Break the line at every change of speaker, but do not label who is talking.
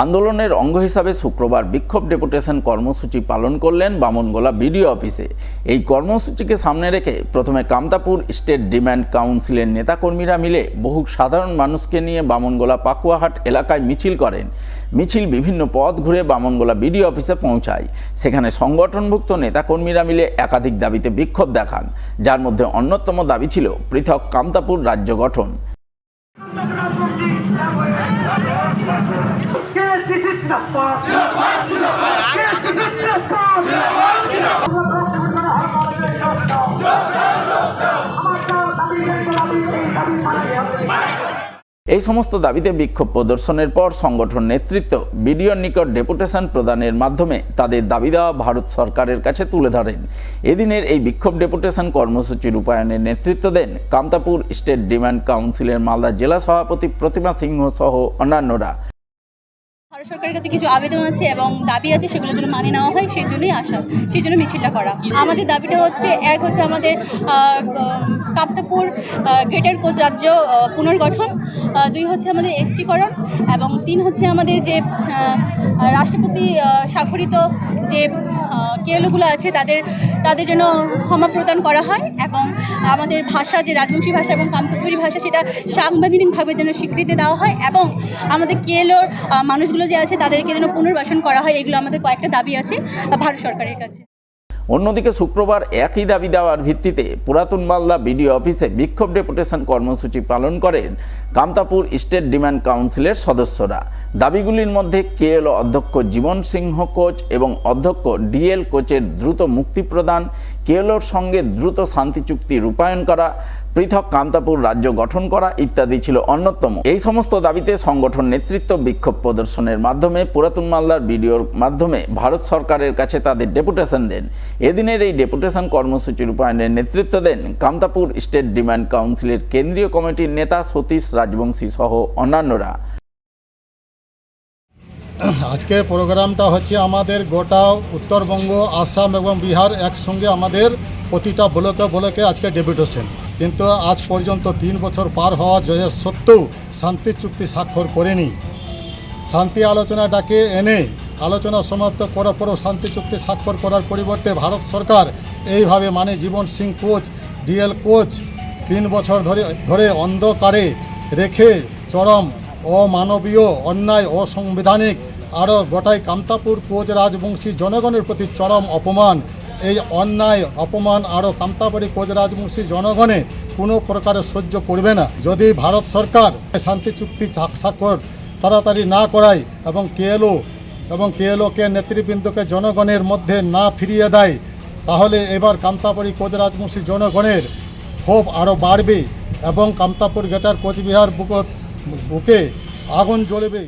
আন্দোলনের অঙ্গ হিসাবে শুক্রবার বিক্ষোভ ডেপুটেশন কর্মসূচি পালন করলেন বামনগোলা বিডিও অফিসে। এই কর্মসূচিকে সামনে রেখে প্রথমে কামতাপুর স্টেট ডিম্যান্ড কাউন্সিলের নেতাকর্মীরা মিলে বহু সাধারণ মানুষকে নিয়ে বামনগোলা পাকুয়াহাট এলাকায় মিছিল করেন। মিছিল বিভিন্ন পথ ঘুরে বামনগোলা বিডিও অফিসে পৌঁছায়। সেখানে সংগঠনভুক্ত নেতাকর্মীরা মিলে একাধিক দাবিতে বিক্ষোভ দেখান। যার মধ্যে অন্যতম দাবি ছিল পৃথক কামতাপুর রাজ্য গঠন। এই সমস্ত দাবিতে বিক্ষোভ প্রদর্শনের পর সংগঠন নেতৃত্ব বিডিওর নিকট ডেপুটেশন প্রদানের মাধ্যমে তাদের দাবি দেওয়া ভারত সরকারের কাছে তুলে ধরেন। এদিনের এই বিক্ষোভ ডেপুটেশন কর্মসূচি রূপায়ণের নেতৃত্ব দেন কামতাপুর স্টেট ডিমান্ড কাউন্সিলের মালদা জেলা সভাপতি প্রতিমা সিংহ সহ অন্যান্যরা।
ভারত সরকারের কাছে কিছু আবেদন আছে এবং দাবি আছে, সেগুলোর জন্য মানে নেওয়া হয়, সেই জন্যই আসা, সেই জন্য মিছিলটা করা। আমাদের দাবিটা হচ্ছে, এক হচ্ছে আমাদের কাপ্তাপুর গ্রেটার কোচ রাজ্য পুনর্গঠন দুই হচ্ছে আমাদের এসটিকরণ এবং তিন হচ্ছে আমাদের যে রাষ্ট্রপতি স্বাক্ষরিত যে কেলগুলো আছে, তাদের তাদের জন্য ক্ষমা প্রদান করা হয় এবং আমাদের ভাষা, যে রাজবংশী ভাষা এবং কামতপুরী ভাষা, সেটা সাংবিধানিকভাবে যেন স্বীকৃতি দেওয়া হয় এবং আমাদের কেএলওর মানুষগুলো যে আছে, তাদেরকে যেন পুনর্বাসন করা হয়, এগুলো আমাদের কয়েকটা দাবি আছে, ভারত সরকারের কাছে।
অন্যদিকে শুক্রবার একই দাবি দেওয়ার ভিত্তিতে পুরাতন মালদা বিডিও অফিসে বিক্ষোভ ডেপুটেশন কর্মসূচি পালন করেন কামতাপুর স্টেট ডিমান্ড কাউন্সিলের সদস্যরা। দাবিগুলির মধ্যে কেএল অধ্যক্ষ জীবন সিংহ কোচ এবং অধ্যক্ষ ডিএল কোচের দ্রুত মুক্তি প্রদান, কেএলওর সঙ্গে দ্রুত শান্তি চুক্তি রূপায়ণ করা পৃথক কামতাপুর রাজ্য গঠন করা ইত্যাদি ছিল অন্যতম। এই সমস্ত দাবিতে সংগঠন নেতৃত্ব বিক্ষোভ প্রদর্শনের মাধ্যমে পুরাতন মালদার বিডিওর মাধ্যমে ভারত সরকারের কাছে তাদের ডেপুটেশন দেন। এদিনের এই ডেপুটেশন কর্মসূচি রূপায়ণের নেতৃত্ব দেন কামতাপুর স্টেট ডিমান্ড কাউন্সিলের কেন্দ্রীয় কমিটির নেতা সতীশ রাজবংশী সহ অন্যান্যরা।
আজকে প্রোগ্রামটা হচ্ছে আমাদের গোটা উত্তরবঙ্গ, আসাম এবং বিহার একসঙ্গে আমাদের প্রতিটা ব্লকে ব্লকে আজকে ডেপুটেশন। কিন্তু আজ পর্যন্ত তিন বছর পার হওয়া জয়ের সত্ত্বেও শান্তি চুক্তি স্বাক্ষর করেনি। শান্তি আলোচনাটাকে এনে আলোচনা সমাপ্ত করার পরেও শান্তি চুক্তি স্বাক্ষর করার পরিবর্তে ভারত সরকার এইভাবে মানে Jiban Singh coach, DL coach তিন বছর ধরে ধরে অন্ধকারে রেখে চরম অমানবীয়, অন্যায়, অসাংবিধানিক, আরও গোটাই কামতাপুর কোচ রাজবংশী জনগণের প্রতি চরম অপমান এই অন্যায়, অপমান আরও কামতাবাড়ি কোচ রাজবংশী জনগণে কোনো প্রকারে সহ্য করবে না। যদি ভারত সরকার শান্তি চুক্তি স্বাক্ষর তাড়াতাড়ি না করায় এবং কেএলও এবং কেএলওকে নেতৃবৃন্দকে জনগণের মধ্যে না ফিরিয়ে দেয়, তাহলে এবার কামতাপুরি কোচ রাজবংশী জনগণের ক্ষোভ আরও বাড়বে এবং কামতাপুর গেটার কোচবিহার বুক বুকে আগুন জ্বলবে।